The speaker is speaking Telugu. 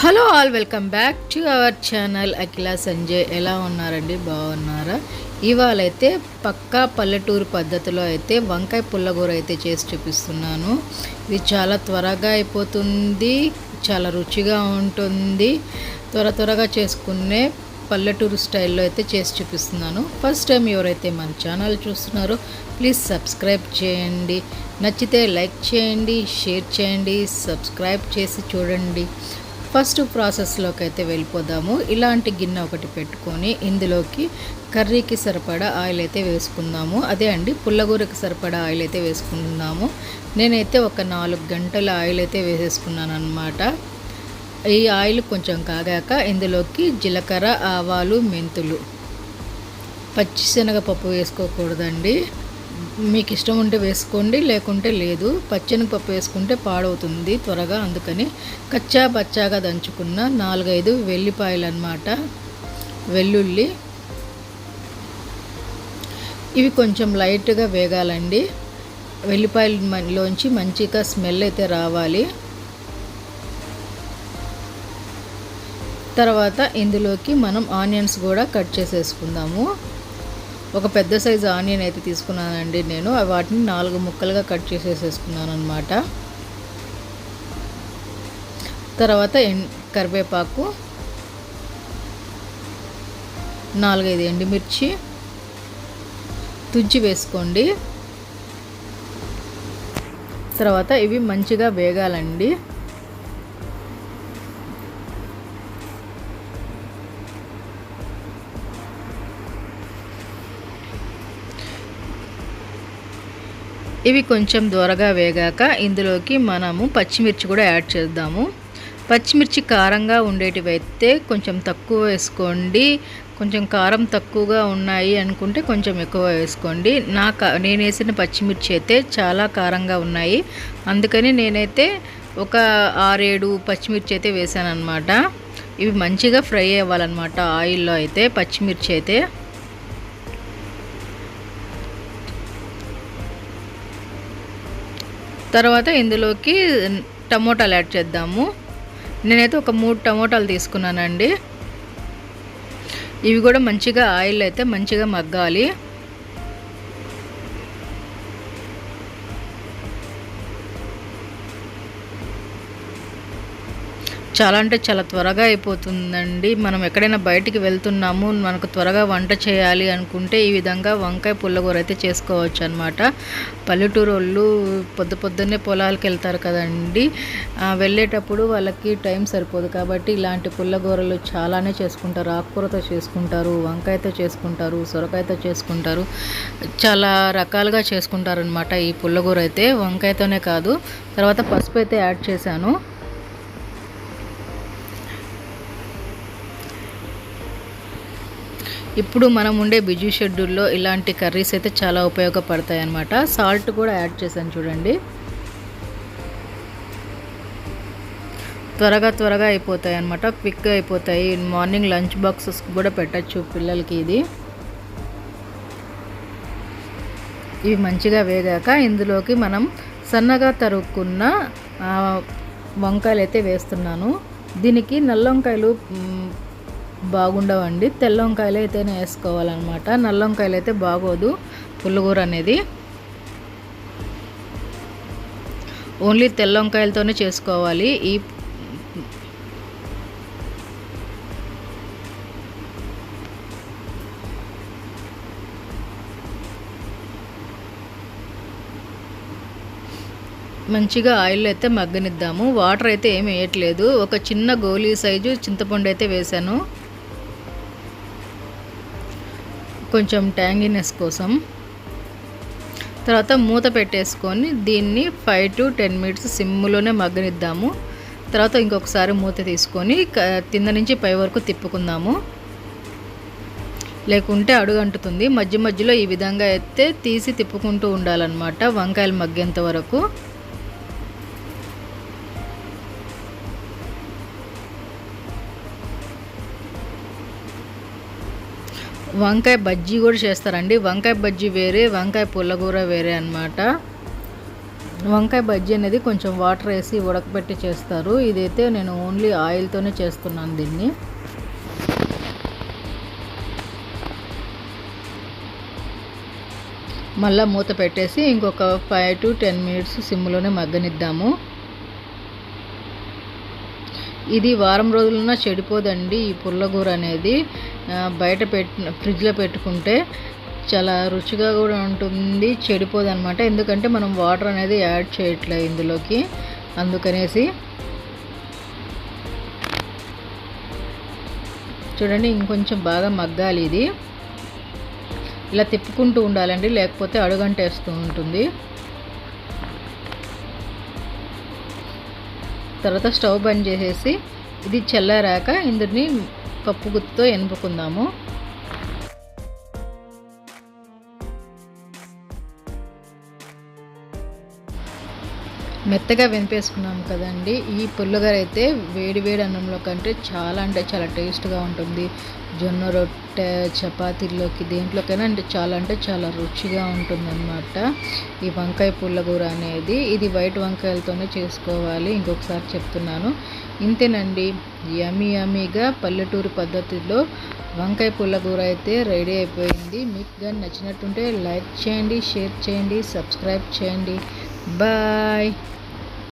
Hello all welcome back to our channel. Akhila Sanjay ఎలా ఉన్నారండి? బాగున్నారా? ఇవాళ అయితే పక్కా పల్లెటూరు పద్ధతిలో అయితే వంకాయ పుల్లగూర అయితే చేసి చూపిస్తున్నాను. ఇది చాలా త్వరగా అయిపోతుంది చాలా రుచిగా ఉంటుంది. త్వర త్వరగా చేసుకునే పల్లెటూరు స్టైల్లో అయితే చేసి చూపిస్తున్నాను. ఫస్ట్ టైం ఎవరైతే మన ఛానల్ చూస్తున్నారో ప్లీజ్ సబ్స్క్రైబ్ చేయండి. నచ్చితే లైక్ చేయండి షేర్ చేయండి సబ్స్క్రైబ్ చేసి చూడండి. ఫస్ట్ ప్రాసెస్లోకి అయితే వెళ్ళిపోదాము. ఇలాంటి గిన్నె ఒకటి పెట్టుకొని ఇందులోకి కర్రీకి సరిపడా ఆయిల్ అయితే వేసుకుందాము. అదే అండి పుల్లగూరకి సరిపడా ఆయిల్ అయితే వేసుకుందాము. నేనైతే ఒక నాలుగు గంటల ఆయిల్ అయితే వేసేసుకున్నాను అనమాట ఈ ఆయిల్ కొంచెం కాగాక ఇందులోకి జీలకర్ర ఆవాలు మెంతులు పచ్చిశనగపప్పు వేసుకోకూడదండి. మీకు ఇష్టం ఉంటే వేసుకోండి లేకుంటే లేదు. పచ్చెనగపప్పు వేసుకుంటే పాడవుతుంది త్వరగా. అందుకని కచ్చా పచ్చాగా దంచుకున్న నాలుగైదు వెల్లిపాయలు అన్నమాట వెల్లుల్లి. ఇవి కొంచెం లైట్గా వేగాలండి. వెల్లిపాయలలోంచి మంచిగా స్మెల్ అయితే రావాలి. తర్వాత ఇందులోకి మనం ఆనియన్స్ కూడా కట్ చేసేసుకుందాము. ఒక పెద్ద సైజు ఆనియన్ అయితే తీసుకున్నానండి నేను. వాటిని నాలుగు ముక్కలుగా కట్ చేసేసేసుకున్నాను అనమాట తర్వాత ఎన్ కరివేపాకు నాలుగైదు ఎండుమిర్చి తుంచి వేసుకోండి. తర్వాత ఇవి మంచిగా వేగాలండి. ఇవి కొంచెం దూరగా వేగాక ఇందులోకి మనము పచ్చిమిర్చి కూడా యాడ్ చేద్దాము. పచ్చిమిర్చి కారంగా ఉండేటివైతే కొంచెం తక్కువ వేసుకోండి. కొంచెం కారం తక్కువగా ఉన్నాయి అనుకుంటే కొంచెం ఎక్కువ వేసుకోండి. నా నేను వేసిన పచ్చిమిర్చి అయితే చాలా కారంగా ఉన్నాయి. అందుకని నేనైతే ఒక ఆరేడు పచ్చిమిర్చి అయితే వేసాను అనమాట ఇవి మంచిగా ఫ్రై అవ్వాలన్నమాట. ఆయిల్లో అయితే పచ్చిమిర్చి అయితే. తర్వాత ఇందులోకి టమోటాలు యాడ్ చేద్దాము. నేనైతే ఒక మూడు టమోటాలు తీసుకున్నానండి. ఇవి కూడా మంచిగా ఆయిల్ అయితే మంచిగా మగ్గాలి. చాలా అంటే చాలా త్వరగా అయిపోతుందండి. మనం ఎక్కడైనా బయటికి వెళ్తున్నాము మనకు త్వరగా వంట చేయాలి అనుకుంటే ఈ విధంగా వంకాయ పుల్లగూర అయితే చేసుకోవచ్చు అనమాట పల్లెటూరు వాళ్ళు పొద్దు పొద్దున్నే పొలాలకు వెళ్తారు కదండి. వెళ్ళేటప్పుడు వాళ్ళకి టైం సరిపోదు కాబట్టి ఇలాంటి పుల్లగూరలు చాలానే చేసుకుంటారు. ఆకుకూరతో చేసుకుంటారు వంకాయతో చేసుకుంటారు సొరకాయతో చేసుకుంటారు. చాలా రకాలుగా చేసుకుంటారు అనమాట ఈ పుల్లగూర అయితే. వంకాయతోనే కాదు తర్వాత పసుపు అయితే యాడ్ చేశాను. ఇప్పుడు మనం ఉండే బిజీ షెడ్యూల్లో ఇలాంటి కర్రీస్ అయితే చాలా ఉపయోగపడతాయి అన్నమాట. సాల్ట్ కూడా యాడ్ చేశాను చూడండి. త్వరగా త్వరగా అయిపోతాయి అనమాట క్విక్గా అయిపోతాయి. మార్నింగ్ లంచ్ బాక్సెస్ కూడా పెట్టచ్చు పిల్లలకి ఇది. ఇవి మంచిగా వేగాక ఇందులోకి మనం సన్నగా తరుక్కున్న వంకాయలు అయితే వేస్తున్నాను. దీనికి నల్ల వంకాయలు బాగుండవండి. తెల్ల వంకాయలు అయితేనే వేసుకోవాలన్నమాట. నల్ల వంకాయలు అయితే బాగోదు. పుల్లగూర అనేది. ఓన్లీ తెల్ల వంకాయలతోనే చేసుకోవాలి. ఈ మంచిగా ఆయిల్ అయితే మగ్గనిద్దాము. వాటర్ అయితే ఏమి వేయట్లేదు. ఒక చిన్న గోలీ సైజు చింతపండు అయితే వేసాను కొంచెం ట్యాంగినెస్ కోసం. తర్వాత మూత పెట్టేసుకొని దీన్ని ఫైవ్ టు టెన్ మినిట్స్ సిమ్లోనే మగ్గనిద్దాము. తర్వాత ఇంకొకసారి మూత తీసుకొని కింద నుంచి పై వరకు తిప్పుకుందాము. లేకుంటే అడుగంటుతుంది. మధ్య మధ్యలో ఈ విధంగా అయితే తీసి తిప్పుకుంటూ ఉండాలన్నమాట వంకాయలు మగ్గేంత వరకు. వంకాయ బజ్జీ కూడా చేస్తారండి. వంకాయ బజ్జీ వేరే వంకాయ పుల్లగూర వేరే అనమాట వంకాయ బజ్జీ అనేది కొంచెం వాటర్ వేసి ఉడకబెట్టి చేస్తారు. ఇదైతే నేను ఓన్లీ ఆయిల్తోనే చేస్తున్నాను దీన్ని. మళ్ళీ మూత పెట్టేసి ఇంకొక ఫైవ్ టు టెన్ మినిట్స్ సిమ్లోనే మగ్గనిద్దాము. ఇది వారం రోజులన్నా చెడిపోదండి ఈ పుల్లగూర అనేది. బయట పెట్టి ఫ్రిడ్జ్లో పెట్టుకుంటే చాలా రుచిగా కూడా ఉంటుంది చెడిపోదు అనమాట ఎందుకంటే మనం వాటర్ అనేది యాడ్ చేయట్లేదు ఇందులోకి. అందుకనేసి చూడండి ఇంకొంచెం బాగా మగ్గాలి ఇది. ఇలా తిప్పుకుంటూ ఉండాలండి లేకపోతే అడుగంటేస్తూ ఉంటుంది. తర్వాత స్టవ్ బంద్ చేసేసి ఇది చల్లారాక ఇందుని పప్పు గుత్తితో ఎనుపుకుందాము. మెత్తగా వెనిపేసుకున్నాం కదండి. ఈ పుల్లగర అయితే వేడి వేడి అన్నంలో కంటే చాలా అంటే చాలా టేస్ట్గా ఉంటుంది. జొన్న రొట్టె చపాతీల్లోకి దేంట్లోకైనా అంటే చాలా అంటే చాలా రుచిగా ఉంటుందన్నమాట. ఈ వంకాయ పుల్లగూర అనేది ఇది వైట్ వంకాయలతోనే చేసుకోవాలి. ఇంకొకసారి చెప్తున్నాను. ఇంతేనండి యమీ యమీగా పల్లెటూరు పద్ధతిలో వంకాయ పుల్లగూర అయితే రెడీ అయిపోయింది. మీకు కానీ నచ్చినట్టుంటే లైక్ చేయండి షేర్ చేయండి సబ్స్క్రైబ్ చేయండి. బాయ్.